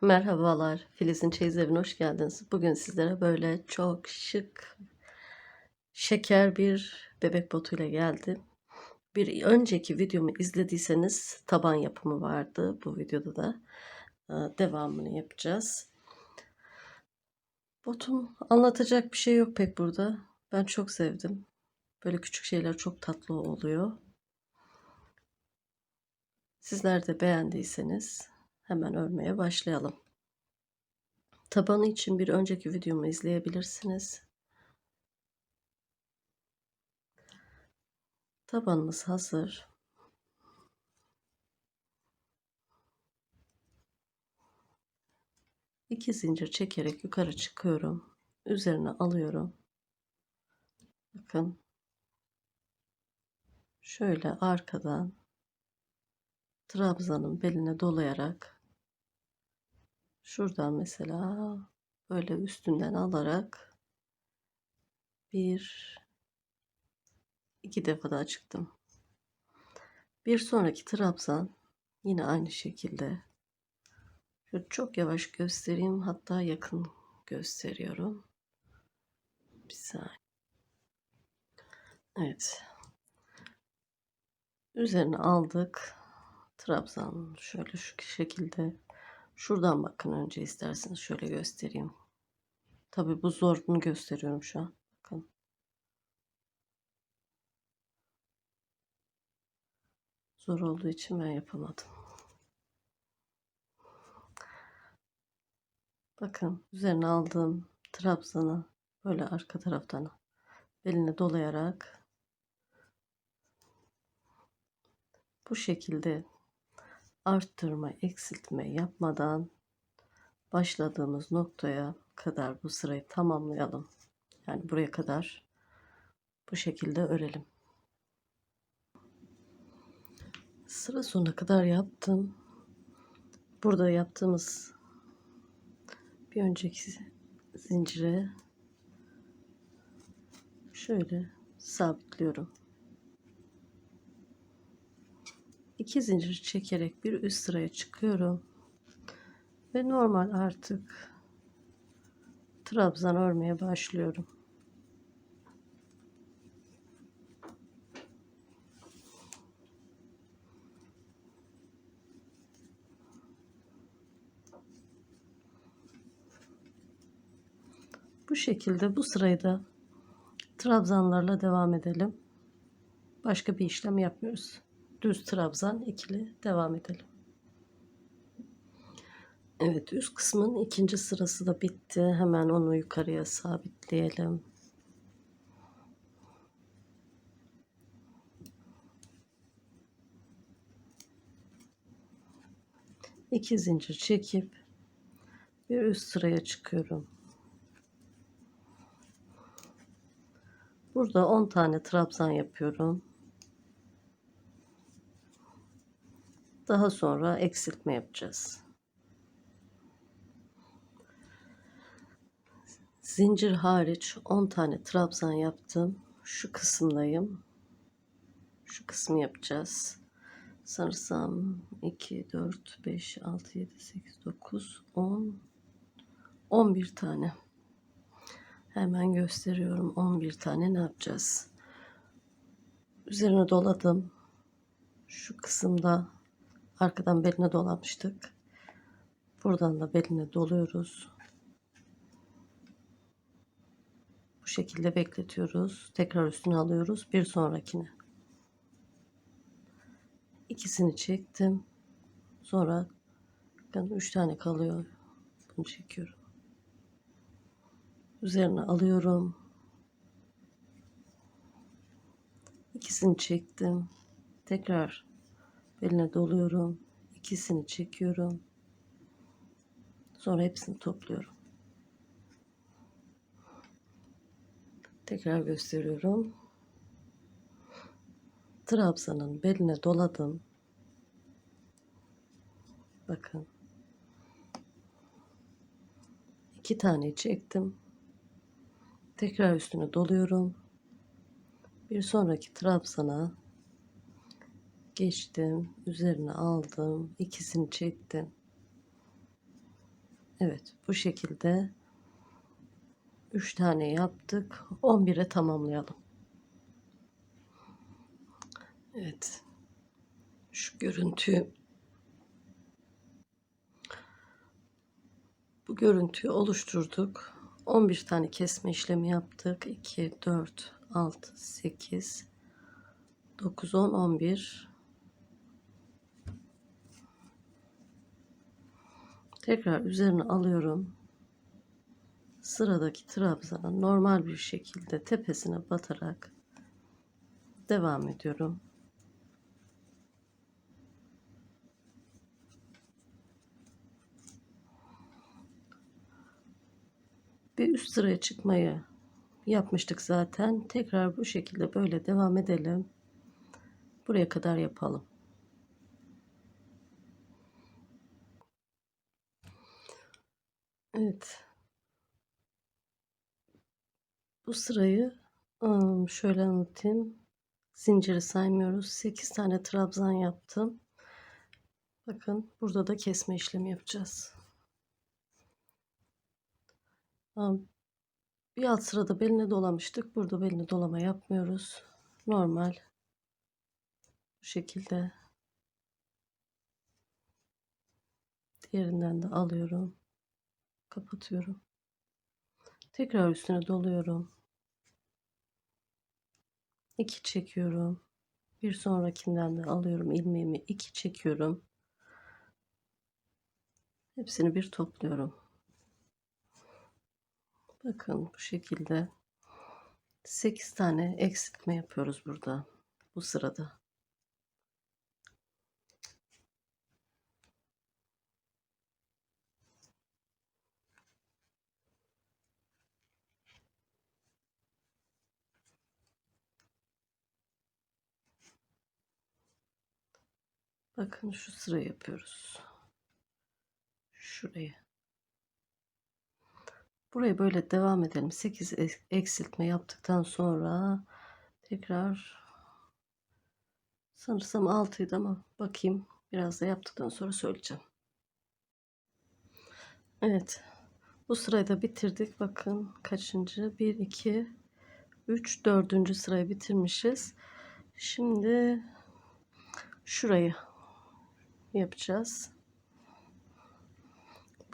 Merhabalar, Filiz'in Çeyiz Evi'ne hoş geldiniz. Bugün sizlere böyle çok şık, şeker bir bebek botuyla geldim. Bir önceki videomu izlediyseniz taban yapımı vardı. Bu videoda da e, devamını yapacağız. Botum anlatacak bir şey yok pek burada. Ben çok sevdim. Böyle küçük şeyler çok tatlı oluyor. Sizler de beğendiyseniz hemen örmeye başlayalım. Tabanı için bir önceki videomu izleyebilirsiniz. Tabanımız hazır. İki zincir çekerek yukarı çıkıyorum. Üzerine alıyorum. Bakın. Şöyle arkadan trabzanın beline dolayarak şuradan mesela böyle üstünden alarak bir iki defa daha çıktım. Bir sonraki trabzan yine aynı şekilde Şöyle çok yavaş göstereyim hatta yakın gösteriyorum. Bir saniye. Evet. Üzerine aldık. Trabzan şöyle şu şekilde şuradan bakın önce isterseniz şöyle göstereyim. Tabi bu zorunu gösteriyorum şu an. Bakın. Zor olduğu için ben yapamadım. Bakın üzerine aldığım trabzanı böyle arka taraftan beline dolayarak bu şekilde arttırma, eksiltme yapmadan başladığımız noktaya kadar bu sırayı tamamlayalım. Yani buraya kadar bu şekilde örelim. Sıra sonuna kadar yaptım. Burada yaptığımız bir önceki zincire şöyle sabitliyorum. İki zincir çekerek bir üst sıraya çıkıyorum. Ve normal artık trabzan örmeye başlıyorum. Bu şekilde bu sırayı da trabzanlarla devam edelim. Başka bir işlem yapmıyoruz. Düz trabzan ikili devam edelim. Evet üst kısmın ikinci sırası da bitti. Hemen onu yukarıya sabitleyelim. İki zincir çekip bir üst sıraya çıkıyorum. Burada 10 tane trabzan yapıyorum. Daha sonra eksiltme yapacağız. Zincir hariç 10 tane trabzan yaptım. Şu kısımdayım. Şu kısmı yapacağız. Sanırsam 2, 4, 5, 6, 7, 8, 9, 10, 11 tane. Hemen gösteriyorum 11 tane ne yapacağız. Üzerine doladım. Şu kısımda arkadan beline dolamıştık. Buradan da beline doluyoruz. Bu şekilde bekletiyoruz. Tekrar üstüne alıyoruz. Bir sonrakine. İkisini çektim. Sonra bakın 3 tane kalıyor. Bunu çekiyorum. Üzerine alıyorum. İkisini çektim. Tekrar beline doluyorum. İkisini çekiyorum. Sonra hepsini topluyorum. Tekrar gösteriyorum. Trabzanın beline doladım. Bakın. iki tane çektim. Tekrar üstüne doluyorum. Bir sonraki trabzana geçtim. Üzerine aldım. ikisini çektim. Evet bu şekilde 3 tane yaptık. 11'e tamamlayalım. Evet. Şu görüntüyü bu görüntüyü oluşturduk. 11 tane kesme işlemi yaptık. 2, 4, 6, 8, 9, 10, 11. Tekrar üzerine alıyorum. Sıradaki trabzana normal bir şekilde tepesine batarak devam ediyorum. Bir üst sıraya çıkmayı yapmıştık zaten. Tekrar bu şekilde böyle devam edelim. Buraya kadar yapalım. Evet. Bu sırayı şöyle anlatayım. Zinciri saymıyoruz. 8 tane trabzan yaptım. Bakın burada da kesme işlemi yapacağız. Bir alt sırada beline dolamıştık. Burada beline dolama yapmıyoruz. Normal. Bu şekilde. Diğerinden de alıyorum. Kapatıyorum. Tekrar üstüne doluyorum. 2 çekiyorum. Bir sonrakinden de alıyorum ilmeğimi 2 çekiyorum. Hepsini bir topluyorum. Bakın bu şekilde 8 tane eksiltme yapıyoruz burada. Bu sırada. Bakın şu sırayı yapıyoruz. Şurayı. Burayı böyle devam edelim. 8 eksiltme yaptıktan sonra tekrar sanırsam 6'ydı ama bakayım. Biraz da yaptıktan sonra söyleyeceğim. Evet. Bu sırayı da bitirdik. Bakın kaçıncı? 1, 2, 3, 4. sırayı bitirmişiz. Şimdi şurayı yapacağız.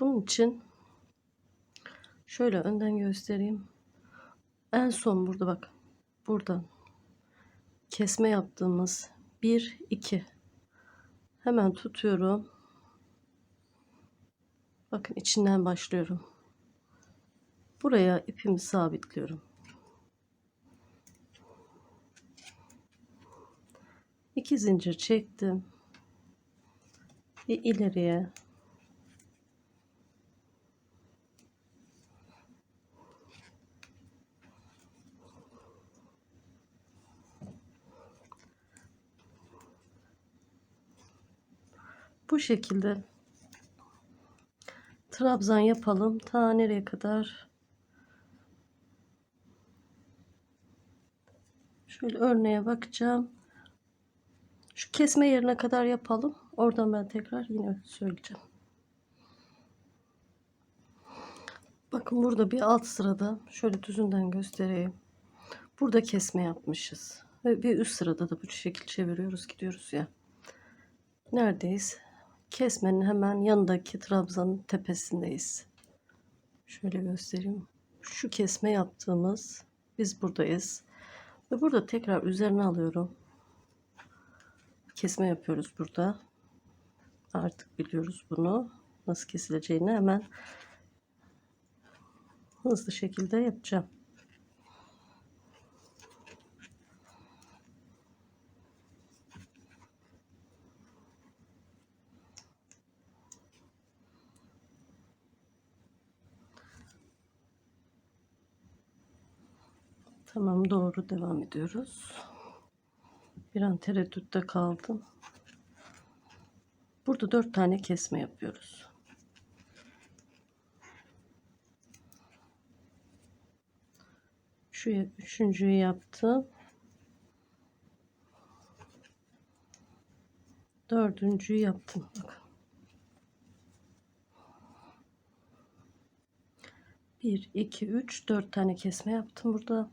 Bunun için şöyle önden göstereyim. En son burada bak. Buradan kesme yaptığımız 1 2 hemen tutuyorum. Bakın içinden başlıyorum. Buraya ipimi sabitliyorum. İki zincir çektim ve ileriye. Bu şekilde trabzan yapalım. Ta nereye kadar? Şöyle örneğe bakacağım. Şu kesme yerine kadar yapalım oradan ben tekrar yine söyleyeceğim bakın burada bir alt sırada şöyle düzünden göstereyim burada kesme yapmışız ve bir üst sırada da bu şekil çeviriyoruz gidiyoruz ya neredeyiz kesmenin hemen yanındaki trabzanın tepesindeyiz. Şöyle göstereyim. Şu kesme yaptığımız biz buradayız. Ve burada tekrar üzerine alıyorum. Kesme yapıyoruz burada. Artık biliyoruz bunu. Nasıl kesileceğini hemen hızlı şekilde yapacağım. Tamam doğru devam ediyoruz. Bir an tereddütte kaldım. Burada dört tane kesme yapıyoruz. Şu üçüncüyü yaptım. Dördüncüyü yaptım. Bakın. 1, 2, 3, 4 tane kesme yaptım burada.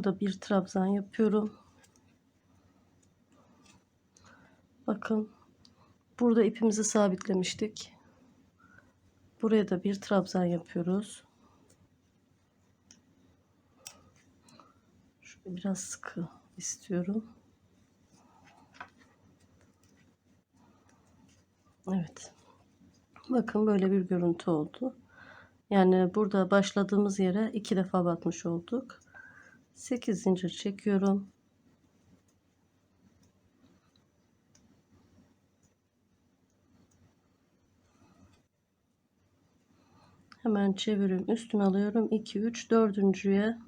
Burada bir trabzan yapıyorum. Bakın burada ipimizi sabitlemiştik. Buraya da bir trabzan yapıyoruz. Şöyle biraz sıkı istiyorum. Evet. Bakın böyle bir görüntü oldu. Yani burada başladığımız yere iki defa batmış olduk. 8 zincir çekiyorum. Hemen çeviriyorum. Üstüne alıyorum. 2 3 dördüncüye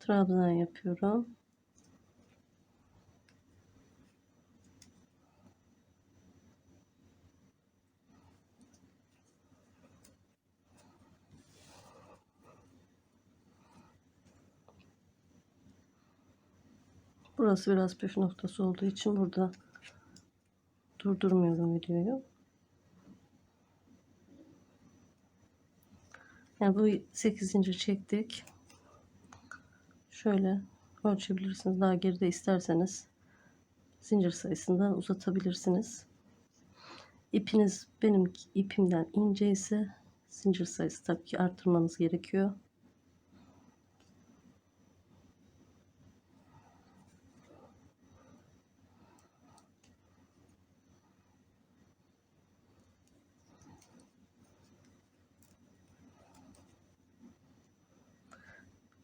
trabzan yapıyorum. Burası biraz püf noktası olduğu için burada durdurmuyorum videoyu. Yani bu 8 zincir çektik. Şöyle ölçebilirsiniz. Daha geride isterseniz zincir sayısından uzatabilirsiniz. İpiniz benim ipimden ince ise zincir sayısı tabii ki arttırmanız gerekiyor.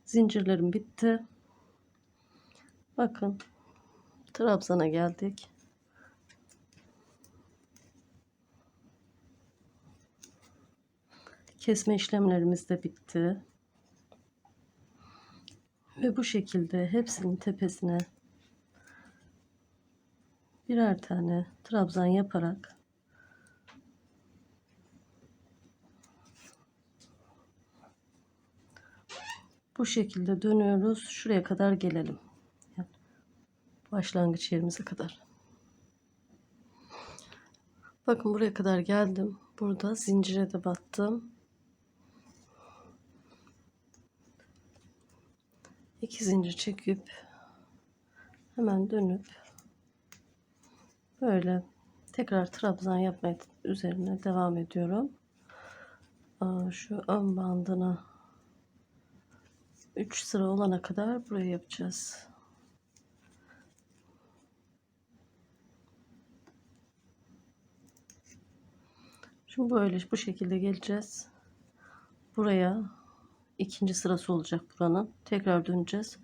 Zincirlerim bitti. Bakın Trabzan'a geldik. Kesme işlemlerimiz de bitti. Ve bu şekilde hepsinin tepesine birer tane trabzan yaparak bu şekilde dönüyoruz. Şuraya kadar gelelim. Başlangıç yerimize kadar. Bakın buraya kadar geldim. Burada zincire de battım. İki zincir çekip hemen dönüp böyle tekrar trabzan yapmaya üzerine devam ediyorum. Şu ön bandına 3 sıra olana kadar buraya yapacağız. Şimdi böyle bu şekilde geleceğiz. Buraya ikinci sırası olacak buranın. Tekrar döneceğiz.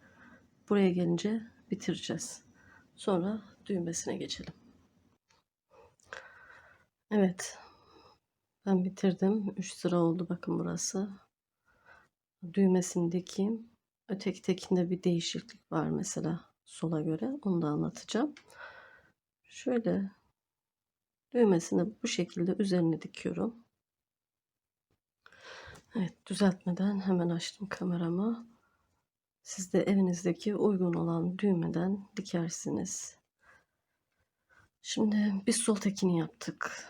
Buraya gelince bitireceğiz. Sonra düğmesine geçelim. Evet. Ben bitirdim. 3 sıra oldu bakın burası düğmesindeki öteki tekinde bir değişiklik var mesela sola göre onu da anlatacağım. Şöyle düğmesini bu şekilde üzerine dikiyorum. Evet düzeltmeden hemen açtım kameramı. Siz de evinizdeki uygun olan düğmeden dikersiniz. Şimdi biz sol tekini yaptık.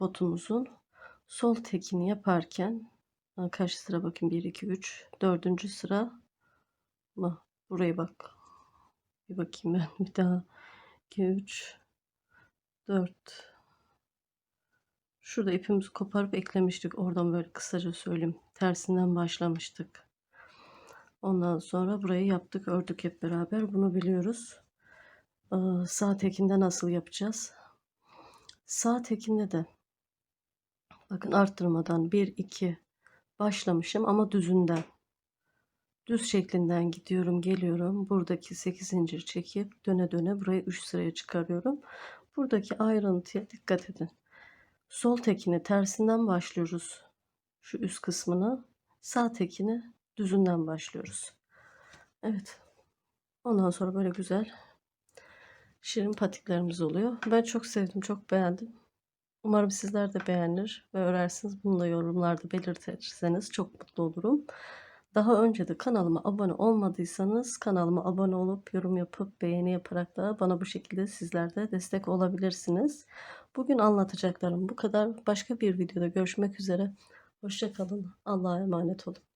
Botumuzun sol tekini yaparken Kaç sıra bakayım. 1 2 3 dördüncü sıra mı? Buraya bak. Bir bakayım ben. Bir daha. 2 3 4 şurada ipimizi koparıp eklemiştik. Oradan böyle kısaca söyleyeyim. Tersinden başlamıştık. Ondan sonra burayı yaptık ördük hep beraber. Bunu biliyoruz. Ee, sağ tekinde nasıl yapacağız? Sağ tekinde de bakın arttırmadan 1 2 başlamışım ama düzünden. Düz şeklinden gidiyorum, geliyorum. Buradaki 8 zincir çekip döne döne burayı 3 sıraya çıkarıyorum. Buradaki ayrıntıya dikkat edin. Sol tekini tersinden başlıyoruz. Şu üst kısmını. Sağ tekini düzünden başlıyoruz. Evet. Ondan sonra böyle güzel şirin patiklerimiz oluyor. Ben çok sevdim, çok beğendim. Umarım sizler de beğenir ve örersiniz. Bunu da yorumlarda belirtirseniz çok mutlu olurum. Daha önce de kanalıma abone olmadıysanız kanalıma abone olup yorum yapıp beğeni yaparak da bana bu şekilde sizler de destek olabilirsiniz. Bugün anlatacaklarım bu kadar. Başka bir videoda görüşmek üzere. Hoşçakalın. Allah'a emanet olun.